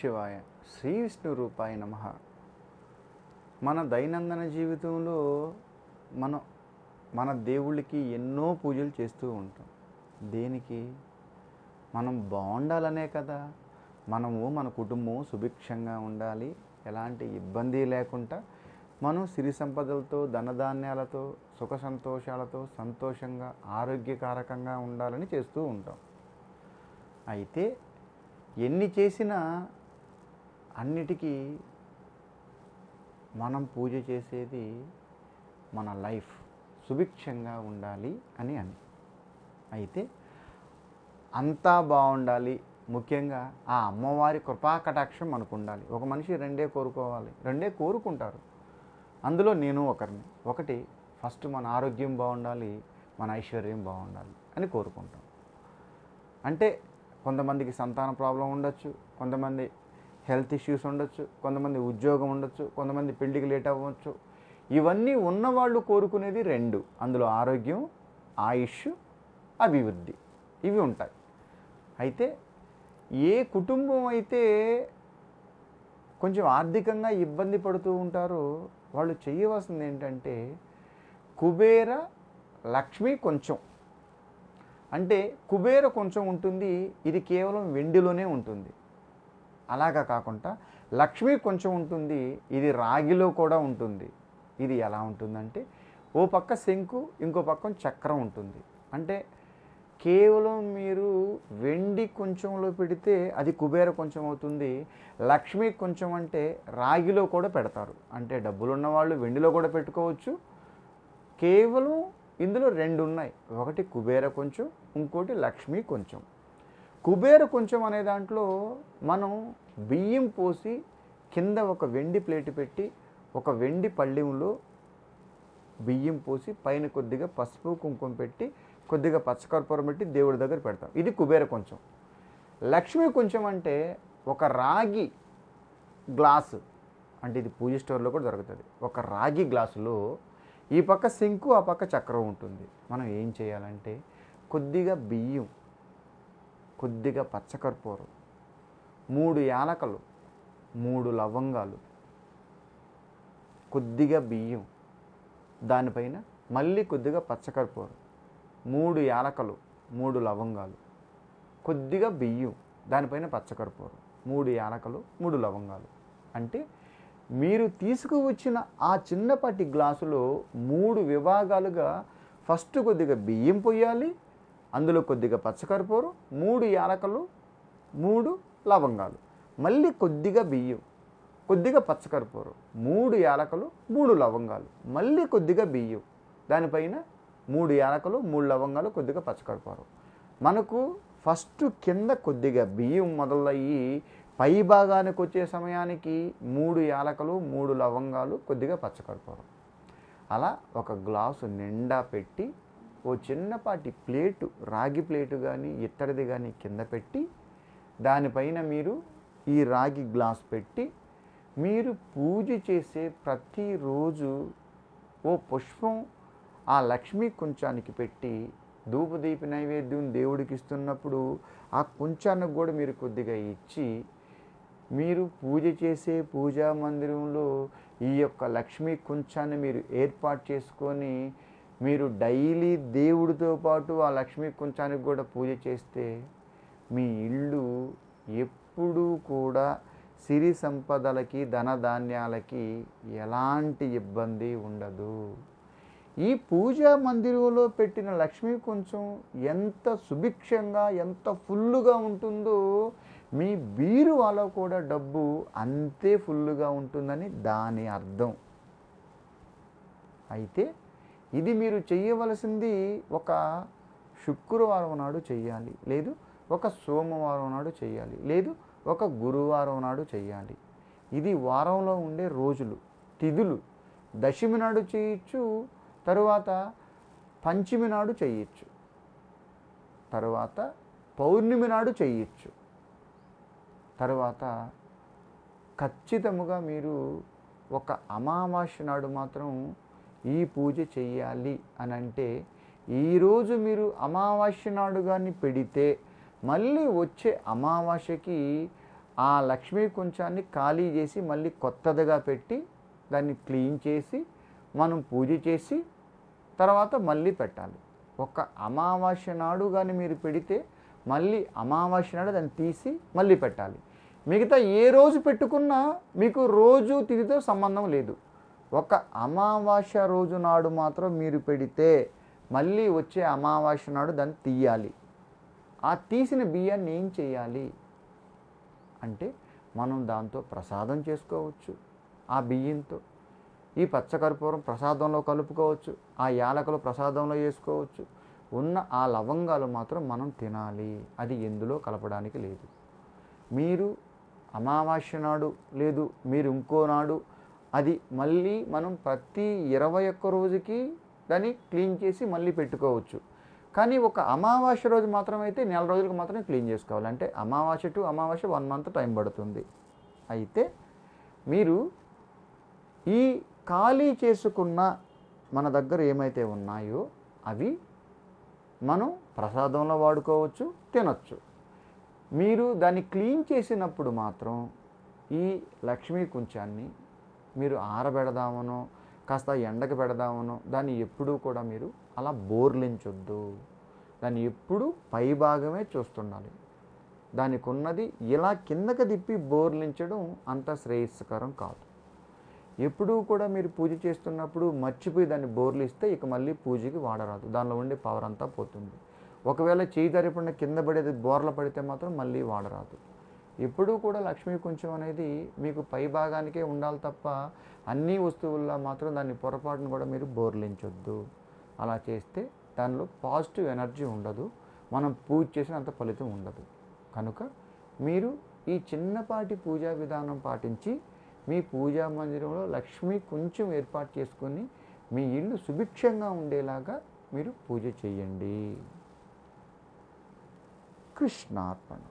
శివాయ శ్రీ విష్ణు రూపాయ నమ. మన దైనందిన జీవితంలో మనం మన దేవుళ్ళకి ఎన్నో పూజలు చేస్తూ ఉంటాం. దేనికి? మనం బాగుండాలనే కదా. మనము మన కుటుంబం సుభిక్షంగా ఉండాలి. ఎలాంటి ఇబ్బంది లేకుండా మనం సిరి సంపదలతో ధనధాన్యాలతో సుఖ సంతోషాలతో సంతోషంగా ఆరోగ్యకారకంగా ఉండాలని చేస్తూ ఉంటాం. అయితే ఎన్ని చేసినా అన్నిటికీ మనం పూజ చేసేది మన లైఫ్ సుభిక్షంగా ఉండాలి అని అని. అయితే అంతా బాగుండాలి. ముఖ్యంగా ఆ అమ్మవారి కృపా కటాక్షం మనకు ఉండాలి. ఒక మనిషి రెండే కోరుకోవాలి. రెండే కోరుకుంటారు. అందులో నేను ఒకరిని. ఒకటి ఫస్ట్ మన ఆరోగ్యం బాగుండాలి మన ఐశ్వర్యం బాగుండాలి అని కోరుకుంటాం. అంటే కొంతమందికి సంతాన ప్రాబ్లం ఉండొచ్చు. కొంతమంది హెల్త్ ఇష్యూస్ ఉండొచ్చు కొంతమంది ఉద్యోగం ఉండొచ్చు కొంతమంది పెళ్ళికి లేట్ అవ్వచ్చు. ఇవన్నీ ఉన్నవాళ్ళు కోరుకునేది రెండు. అందులో ఆరోగ్యం ఆయుష్ అభివృద్ధి. ఇవి ఉంటాయి. అయితే ఏ కుటుంబం అయితే కొంచెం ఆర్థికంగా ఇబ్బంది పడుతూ ఉంటారో వాళ్ళు చేయవలసింది ఏంటంటే కుబేర లక్ష్మి కొంచెం. అంటే కుబేర కొంచెం ఉంటుంది ఇది కేవలం వెండిలోనే ఉంటుంది. అలాగా కాకుండా లక్ష్మి కొంచెం ఉంటుంది ఇది రాగిలో కూడా ఉంటుంది. ఇది ఎలా ఉంటుందంటే ఓ పక్క శంకు ఇంకో పక్కన చక్రం ఉంటుంది. అంటే కేవలం మీరు వెండి కొంచెంలో పెడితే అది కుబేర కొంచెం అవుతుంది లక్ష్మి కొంచెం అంటే రాగిలో కూడా పెడతారు. అంటే డబ్బులు ఉన్నవాళ్ళు వెండిలో కూడా పెట్టుకోవచ్చు. కేవలం ఇందులో రెండు ఉన్నాయి. ఒకటి కుబేర కొంచెం ఇంకోటి లక్ష్మి కొంచెం. కుబేర కొంచెం అనే దాంట్లో మనం బియ్యం పోసి కింద ఒక వెండి ప్లేట్ పెట్టి ఒక వెండి పళ్ళెంలో బియ్యం పోసి పైన కొద్దిగా పసుపు కుంకుమ పెట్టి కొద్దిగా పచ్చకర్పూరం పెట్టి దేవుడి దగ్గర పెడతాం. ఇది కుబేర కొంచెం. లక్ష్మి కొంచెం అంటే ఒక రాగి గ్లాసు. అంటే ఇది పూజ స్టోర్లో కూడా దొరుకుతుంది. ఒక రాగి గ్లాసులో ఈ పక్క సింకు ఆ పక్క చక్రం ఉంటుంది. మనం ఏం చేయాలంటే కొద్దిగా బియ్యం కొద్దిగా పచ్చకర్పూరం. మూడు యాలకలు మూడు లవంగాలు కొద్దిగా బియ్యం దానిపైన మళ్ళీ కొద్దిగా పచ్చకర్పూరం మూడు యాలకలు మూడు లవంగాలు కొద్దిగా బియ్యం దానిపైన పచ్చకర్పూరం మూడు యాలకలు మూడు లవంగాలు. అంటే మీరు తీసుకువచ్చిన ఆ చిన్నపాటి గ్లాసులో మూడు విభాగాలుగా ఫస్ట్ కొద్దిగా బియ్యం పొయ్యాలి అందులో కొద్దిగా పచ్చకర్పూరం మూడు యాలకలు మూడు లవంగాలు. మళ్ళీ కొద్దిగా బియ్యం కొద్దిగా పచ్చకర్పూరం మూడు యాలకలు మూడు లవంగాలు. మళ్ళీ కొద్దిగా బియ్యం దానిపైన మూడు యాలకలు మూడు లవంగాలు కొద్దిగా పచ్చకర్పూరం. మనకు ఫస్ట్ కింద కొద్దిగా బియ్యం మొదలయ్యి పై భాగానికి వచ్చే సమయానికి మూడు యాలకలు మూడు లవంగాలు కొద్దిగా పచ్చకర్పూరం. అలా ఒక గ్లాసు నిండా పెట్టి ఓ చిన్నపాటి ప్లేటు రాగి ప్లేటు కానీ ఇత్తడిది కానీ కింద పెట్టి దానిపైన మీరు ఈ రాగి గ్లాస్ పెట్టి మీరు పూజ చేసే ప్రతిరోజు ఓ పుష్పం ఆ లక్ష్మీ కుంచానికి పెట్టి ధూపదీప నైవేద్యం దేవుడికి ఇస్తున్నప్పుడు ఆ కుంచానికి కూడా మీరు కొద్దిగా ఇచ్చి మీరు పూజ చేసే పూజా మందిరంలో ఈ యొక్క లక్ష్మీ కుంచాన్ని మీరు ఏర్పాటు చేసుకొని మీరు డైలీ దేవుడితో పాటు ఆ లక్ష్మీ కుంచానికి కూడా పూజ చేస్తే మీ ఇల్లు ఎప్పుడూ కూడా సిరి సంపదలకి ధనధాన్యాలకి ఎలాంటి ఇబ్బంది ఉండదు. ఈ పూజా మందిరంలో పెట్టిన లక్ష్మీ కొంచెం ఎంత సుభిక్షంగా ఎంత ఫుల్లుగా ఉంటుందో మీ బీరువాలో కూడా డబ్బు అంతే ఫుల్లుగా ఉంటుందని దాని అర్థం. అయితే ఇది మీరు చేయవలసింది ఒక శుక్రవారం నాడు చేయాలి లేదు ఒక సోమవారం నాడు చేయాలి లేదు ఒక గురువారం నాడు చేయాలి ఇది వారంలో ఉండే రోజులు తిథులు. దశమి నాడు చేయొచ్చు తరువాత పంచమి నాడు చేయొచ్చు తరువాత పౌర్ణమి నాడు చేయొచ్చు తరువాత ఖచ్చితముగా మీరు ఒక అమావాస్య నాడు మాత్రం ఈ పూజ చెయ్యాలి అని అంటే ఈరోజు మీరు అమావాస్య నాడు కానీ పెడితే మళ్ళీ వచ్చే అమావాస్యకి ఆ లక్ష్మీ కొంచాన్ని ఖాళీ చేసి మళ్ళీ కొత్తదిగా పెట్టి దాన్ని క్లీన్ చేసి మనం పూజ చేసి తర్వాత మళ్ళీ పెట్టాలి. ఒక అమావాస్య నాడు కానీ మీరు పెడితే మళ్ళీ అమావాస్య నాడు దాన్ని తీసి మళ్ళీ పెట్టాలి. మిగతా ఏ రోజు పెట్టుకున్నా మీకు రోజు తిథితో సంబంధం లేదు. ఒక అమావాస్య రోజు నాడు మాత్రం మీరు పెడితే మళ్ళీ వచ్చే అమావాస్య నాడు దాన్ని తీయాలి. ఆ తీసిన బియ్యాన్ని ఏం చేయాలి? అంటే మనం దాంతో ప్రసాదం చేసుకోవచ్చు. ఆ బియ్యంతో. ఈ పచ్చకర్పూరం ప్రసాదంలో కలుపుకోవచ్చు. ఆ యాలకులు ప్రసాదంలో వేసుకోవచ్చు. ఉన్న ఆ లవంగాలు మాత్రం మనం తినాలి. అది ఎందులో కలపడానికి లేదు. మీరు అమావాస్య నాడు లేదు మీరు ఇంకో నాడు అది మళ్ళీ మనం ప్రతి ఇరవై ఒక్క రోజుకి దాన్ని క్లీన్ చేసి మళ్ళీ పెట్టుకోవచ్చు. కానీ ఒక అమావాస్య రోజు మాత్రమైతే నెల రోజులకు మాత్రమే క్లీన్ చేసుకోవాలి. అంటే అమావాస్య టు అమావాస్య వన్ మంత్ టైం పడుతుంది. అయితే మీరు ఈ ఖాళీ చేసుకున్న మన దగ్గర ఏమైతే ఉన్నాయో అవి మనం ప్రసాదంలో వాడుకోవచ్చు తినచ్చు. మీరు దాన్ని క్లీన్ చేసినప్పుడు మాత్రం ఈ లక్ష్మీ కుంచాన్ని మీరు ఆరబెడదామనో కాస్త ఎండకు పెడదామనో దాన్ని ఎప్పుడూ కూడా మీరు అలా బోర్లించొద్దు. దాన్ని ఎప్పుడూ పై భాగమే చూస్తుండాలి. దానికి ఉన్నది ఇలా కిందకి తిప్పి బోర్లించడం అంత శ్రేయస్కరం కాదు. ఎప్పుడూ కూడా మీరు పూజ చేస్తున్నప్పుడు మర్చిపోయి దాన్ని బోర్లిస్తే ఇక మళ్ళీ పూజకి వాడరాదు. దానిలో ఉండే పవర్ అంతా పోతుంది. ఒకవేళ చేయి జరిపడిన కింద పడేది బోర్ల పడితే మాత్రం మళ్ళీ వాడరాదు. ఎప్పుడూ కూడా లక్ష్మీ కొంచెం అనేది మీకు పై భాగానికే ఉండాలి తప్ప అన్ని వస్తువుల్లో మాత్రం దాన్ని పొరపాటును కూడా మీరు బోర్లించొద్దు. అలా చేస్తే దానిలో పాజిటివ్ ఎనర్జీ ఉండదు. మనం పూజ చేసినంత ఫలితం ఉండదు. కనుక మీరు ఈ చిన్నపాటి పూజా విధానం పాటించి మీ పూజా మందిరంలో లక్ష్మి కొంచెం ఏర్పాటు చేసుకొని మీ ఇల్లు సుభిక్షంగా ఉండేలాగా మీరు పూజ చేయండి. కృష్ణార్పణ.